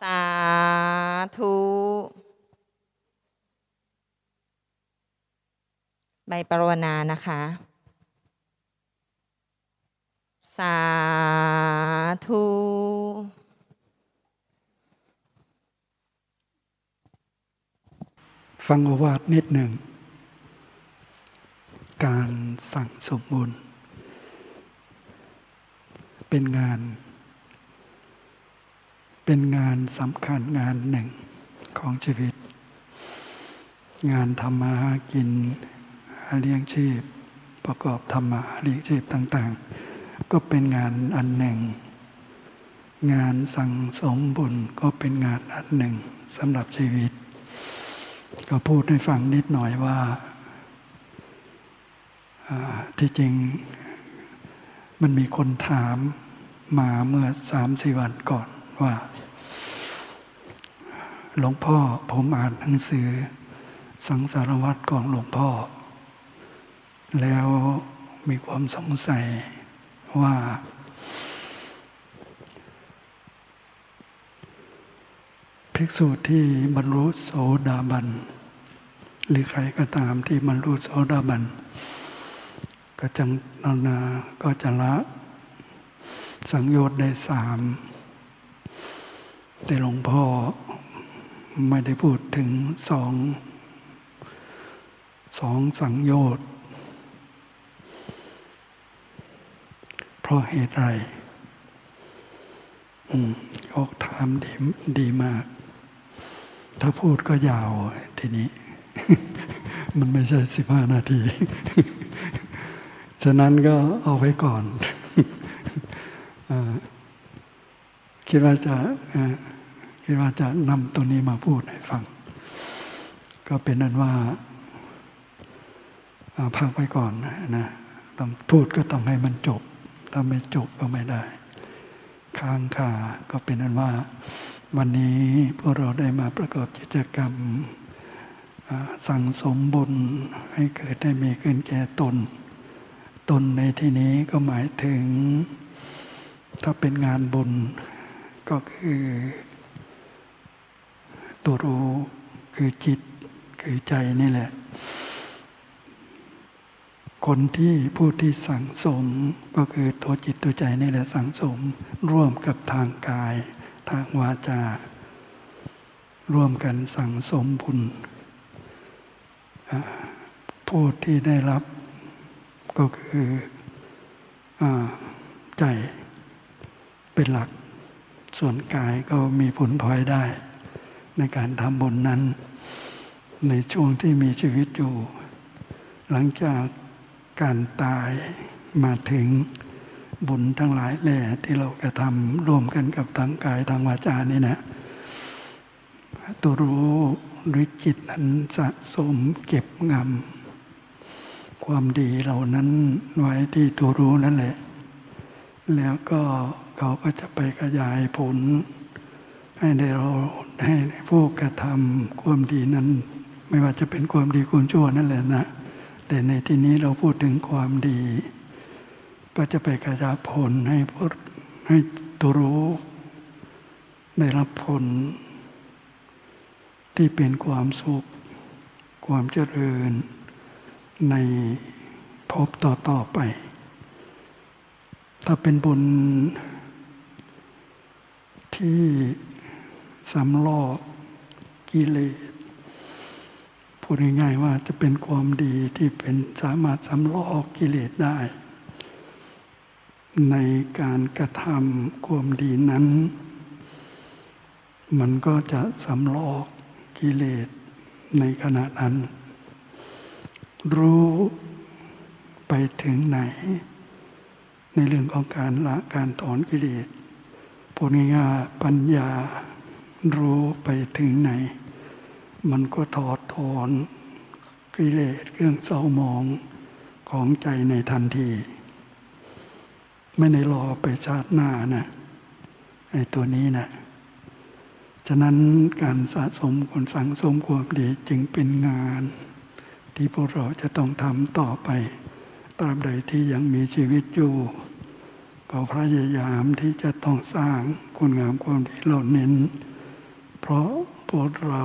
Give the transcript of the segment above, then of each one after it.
สาธุใบปรวนานะคะ สาธุฟังโอวาทนิดหนึ่ง การสั่งสมบุญ เป็นงาน เป็นงานสำคัญงานหนึ่งของชีวิต งานทำมาหากินหาเลี้ยงชีพ ประกอบธรรมะเลี้ยงชีพต่าง ๆ ก็เป็นงานอันหนึ่ง งานสั่งสมบุญก็เป็นงานอันหนึ่งสำหรับชีวิต ก็พูดให้ฟังนิดหน่อยว่าที่จริงมันมีคนถามมาเมื่อสามสี่วันก่อน ว่า หลวงพ่อผมอ่านหนังสือ สังสารวัตรของหลวงพ่อ แล้วมีความสงสัยว่า ภิกษุที่บรรลุโสดาบัน หรือใครก็ตามที่บรรลุโสดาบัน ก็จังนานาก็จะละสังโยชน์ได้สาม แต่หลวงพ่อไม่ได้พูดถึงสองสองสังโยชน์เพราะเหตุไรอืออกถามดีดีมาก ถ้าพูดก็ยาวทีนี้ มันไม่ใช่สิบห้านาที ฉะนั้นก็เอาไว้ก่อนอ่า คิดว่าจะคิดว่าจะนำตัวนี้มาพูดให้ฟัง ก็เป็นนั้นว่าพักไปก่อนนะต้องพูดก็ต้องให้มันจบ ถ้าไม่จบก็ไม่ได้ ค้างคาก็เป็นนั้นว่า วันนี้พวกเราได้มาประกอบกิจกรรมสั่งสมบุญให้เกิดได้มีขึ้นแก่ตน ตนในที่นี้ก็หมายถึง ถ้าเป็นงานบุญ ก็คือ ตัวรู้คือจิตคือใจนี่แหละ คนที่ผู้ที่สั่งสมก็คือตัวจิตตัวใจนี่แหละสั่งสม ร่วมกับทางกาย ทางวาจา ร่วมกันสั่งสมบุญผู้ที่ได้รับก็คืออใจเป็นหลัก ส่วนกายก็มีผลพลอยได้ ในการทำบุญนั้น ในช่วงที่มีชีวิตอยู่ หลังจากการตายมาถึงบุญทั้งหลายแหล่ที่เรากระทำร่วมกันกับทางกายทางวาจานี่นะตัวรู้หรือจิตนั้นสะสมเก็บงำความดีเหล่านั้นไว้ที่ตัวรู้นั่นแหละ แล้วก็ เขาก็จะไปขยายผล ให้ได้เราให้ผู้กระทำความดีนั้น ไม่ว่าจะเป็นความดีความชั่วนั่นแหละนะ แต่ในที่นี้เราพูดถึงความดี ก็จะไปกระจายผลให้พวกให้ตัวรู้ได้รับผล ที่เป็นความสุข ความเจริญ ในภพต่อๆไป ถ้าเป็นบุญ ที่สำลอกกิเลสพูดง่ายๆว่าจะเป็นความดีที่เป็นสามารถสำลอกกิเลสได้ ในการกระทำความดีนั้น มันก็จะสำลอกกิเลสในขณะนั้น รู้ไปถึงไหน ในเรื่องของการละการถอนกิเลส พูดง่ายๆปัญญารู้ไปถึงไหน มันก็ถอดถอนกิเลสเครื่องเศร้าหมองของใจในทันที ไม่ในรอไปชาติหน้านะไอ้ตัวนี้นะฉะนั้นการสะสมคนสังสมความดีจึงเป็นงาน ที่พวกเราจะต้องทำต่อไป ตราบใดที่ยังมีชีวิตอยู่ ก็พยายามที่จะต้องสร้างคุณงามความดีเหล่านี้เพราะพวกเรา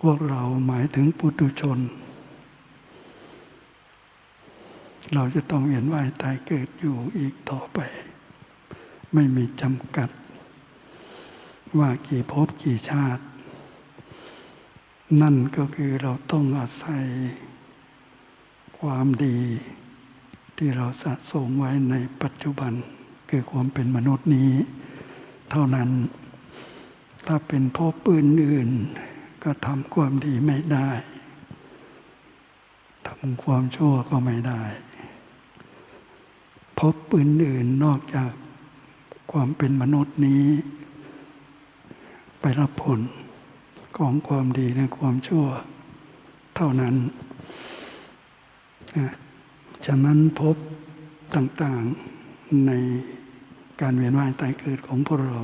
พวกเราหมายถึงปุถุชน เราจะต้องเวียนว่ายตายเกิดอยู่อีกต่อไป ไม่มีจำกัด ว่ากี่ภพกี่ชาติ นั่นก็คือเราต้องอาศัยความดี ที่เราสะสมไว้ในปัจจุบันคือความเป็นมนุษย์นี้ เท่านั้น ถ้าเป็นภพอื่น ก็ทำความดีไม่ได้ทำความชั่วก็ไม่ได้ภพอื่นนอกจากความเป็นมนุษย์นี้ ไปรับผลของความดีและความชั่ว เท่านั้นนะ ฉะนั้นพบต่างๆในการเวียนว่ายตายเกิดของพวกเรา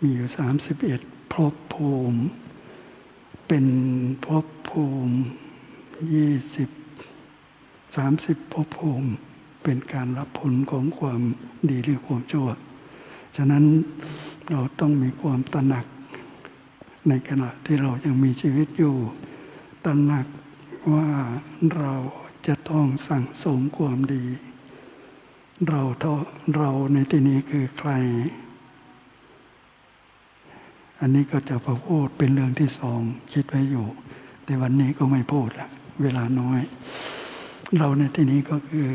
มีอยู่ 31ภพภูมิ เป็นภพภูมิ20 30ภพภูมิเป็นการรับผลของความดีหรือความชั่ว ฉะนั้นเราต้องมีความตระหนัก ในขณะที่เรายังมีชีวิตอยู่ ตระหนักว่าเรา จะต้องสั่งสมความดี เราเท่าเราในที่นี้คือใคร อันนี้ก็จะประพูดเป็นเรื่องที่สองคิดไว้อยู่ แต่วันนี้ก็ไม่พูดละเวลาน้อย เราในที่นี้ก็คือ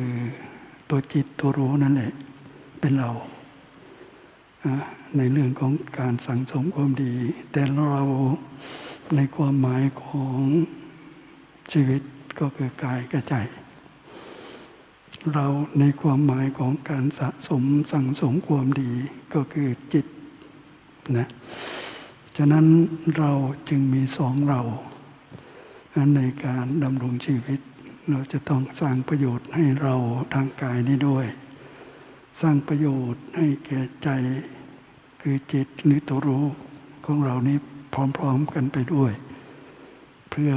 ตัวจิตตัวรู้นั่นแหละ เป็นเราในเรื่องของการสั่งสมความดี แต่เราในความหมายของชีวิต ก็คือกายกับใจ เราในความหมายของการสะสมสั่งสมความดีก็คือจิตนะฉะนั้นเราจึงมีสองเราในการดำรงชีวิต เราจะต้องสร้างประโยชน์ให้เราทางกายนี้ด้วย สร้างประโยชน์ให้แก่ใจคือจิตหรือตัวรู้ของเรานี้พร้อมๆกันไปด้วย เพื่อ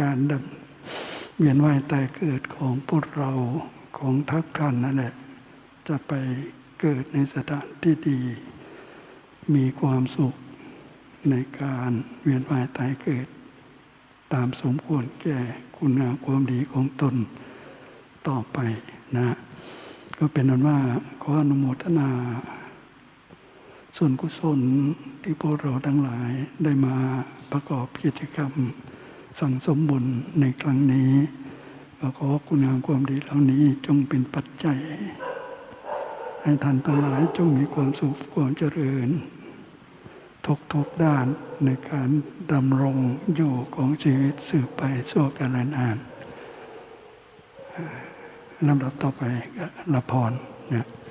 การดำ เวียนว่ายตายเกิดของพวกเราของทักท่านนั่นแหละ จะไปเกิดในสถานที่ดี มีความสุขในการเวียนว่ายตายเกิด ตามสมควรแก่คุณงามความดีของตนต่อไปนะ ก็เป็นนั้นว่าขออนุโมทนา ส่วนกุศลที่พวกเราทั้งหลายได้มาประกอบกิจกรรม สั่งสมบุญในครั้งนี้ก็ขอคุณงามความดีเหล่านี้จงเป็นปัจจัย ให้ท่านทั้งหลายจงมีความสุขความเจริญ ทุกทุกด้านในการดำรงอยู่ของชีวิตสืบไปสู่กาลนานลำดับต่อไปก็ละพรนะ